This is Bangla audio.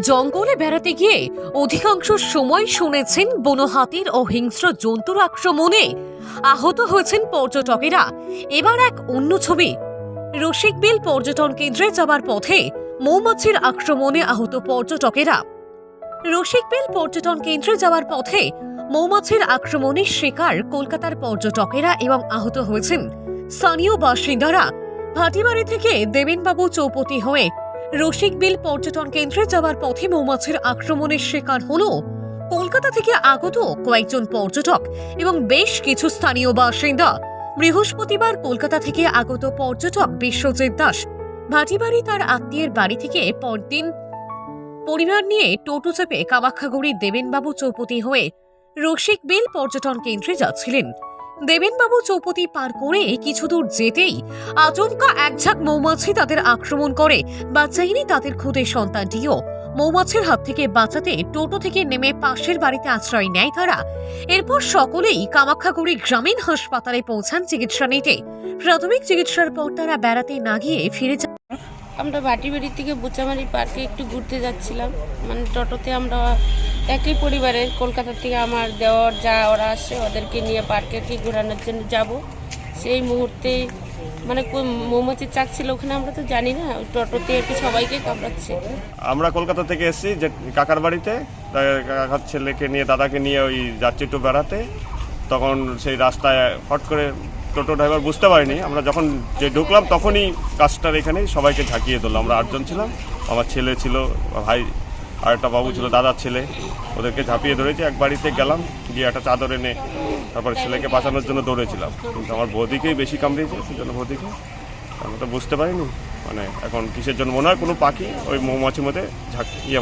জঙ্গলে বেড়াতে গিয়ে অধিকাংশ সময় শুনেছেন বনো হাতির ও হিংস্র জন্তুর আক্রমণে আহত হয়েছেন পর্যটকেরা। এবার এক অন্য ছবি। রসিকবিল পর্যটন কেন্দ্রে যাবার পথে মৌমাছির আক্রমণে আহত পর্যটকেরা। রসিকবিল পর্যটন কেন্দ্রে যাওয়ার পথে মৌমাছির আক্রমণের শিকার কলকাতার পর্যটকেরা এবং আহত হয়েছেন স্থানীয় বাসিন্দারা। ভাটিবাড়ি থেকে দেবেনবাবু চৌপতি হয়ে রসিকবিল পর্যটন কেন্দ্রে যাওয়ার পথে মৌমাছির আক্রমণের শিকার হল কলকাতা থেকে আগত কয়েকজন পর্যটক এবং বেশ কিছু স্থানীয় বাসিন্দা। বৃহস্পতিবার কলকাতা থেকে আগত পর্যটক বিশ্বজিৎ দাস, ভাটিবাড়ি তার আত্মীয়ের বাড়ি থেকে পরদিন পরিবার নিয়ে টোটো চেপে কামাখ্যাগুড়ি দেবেনবাবু চৌপতি হয়ে রসিকবিল পর্যটন কেন্দ্রে যাচ্ছিলেন। দেবেনবাবু চৌপতি পার করে কিছু দূর যেতেই আচমকা একঝাঁক মৌমাছি তাদের আক্রমণ করে। বাঁচায়নি তাদের খুদে সন্তানটিও মৌমাছির হাত থেকে বাঁচাতে টোটো থেকে নেমে পাশের বাড়িতে আশ্রয় নেয় তারা। এরপর সকলেই কামাখ্যাগুড়ি গ্রামীণ হাসপাতালে পৌঁছান চিকিৎসা নিতে। প্রাথমিক চিকিৎসার পর তারা বেড়াতে না গিয়ে ফিরে যান আমরা বাটিবাড়ি থেকে বুচামারি পার্কে একটু ঘুরতে যাচ্ছিলাম। মানে টোটোতে আমরা একই পরিবারের, কলকাতা থেকে আমার দেওয়ার যা ওরা আসে ওদেরকে নিয়ে পার্কে কি ঘোরানোর জন্য যাব। সেই মুহূর্তে মানে কোন মৌমাছির চাক ছিল ওখানে আমরা তো জানি না টোটোতে আর কি সবাইকে কামড়াচ্ছে। আমরা কলকাতা থেকে এসেছি যে কাকার বাড়িতে কাকার ছেলেকে নিয়ে, দাদাকে নিয়ে ওই যাচ্ছি একটু বেড়াতে। তখন সেই রাস্তায় হট করে টোটো ড্রাইভার বুঝতে পারিনি। আমরা যখন যে ঢুকলাম তখনই কাজটার এখানে সবাইকে ঝাঁকিয়ে দিল আমরা আটজন ছিলাম। আমার ছেলে ছিল, ভাই আর একটা বাবু ছিল, দাদার ছেলে। ওদেরকে ঝাঁপিয়ে ধরেছি। এক বাড়িতে গেলাম, গিয়ে একটা চাদর এনে তারপর ছেলেকে বাঁচানোর জন্য দৌড়েছিলাম। কিন্তু আমার বৌদিকেই বেশি কামড়িয়েছে, সেজন্য বৌদিকে আমরা তো বুঝতে পারিনি। মানে এখন কিসের জন্য? মনে হয় কোনো পাখি ওই মৌমাছির মধ্যে ঝাঁক মার।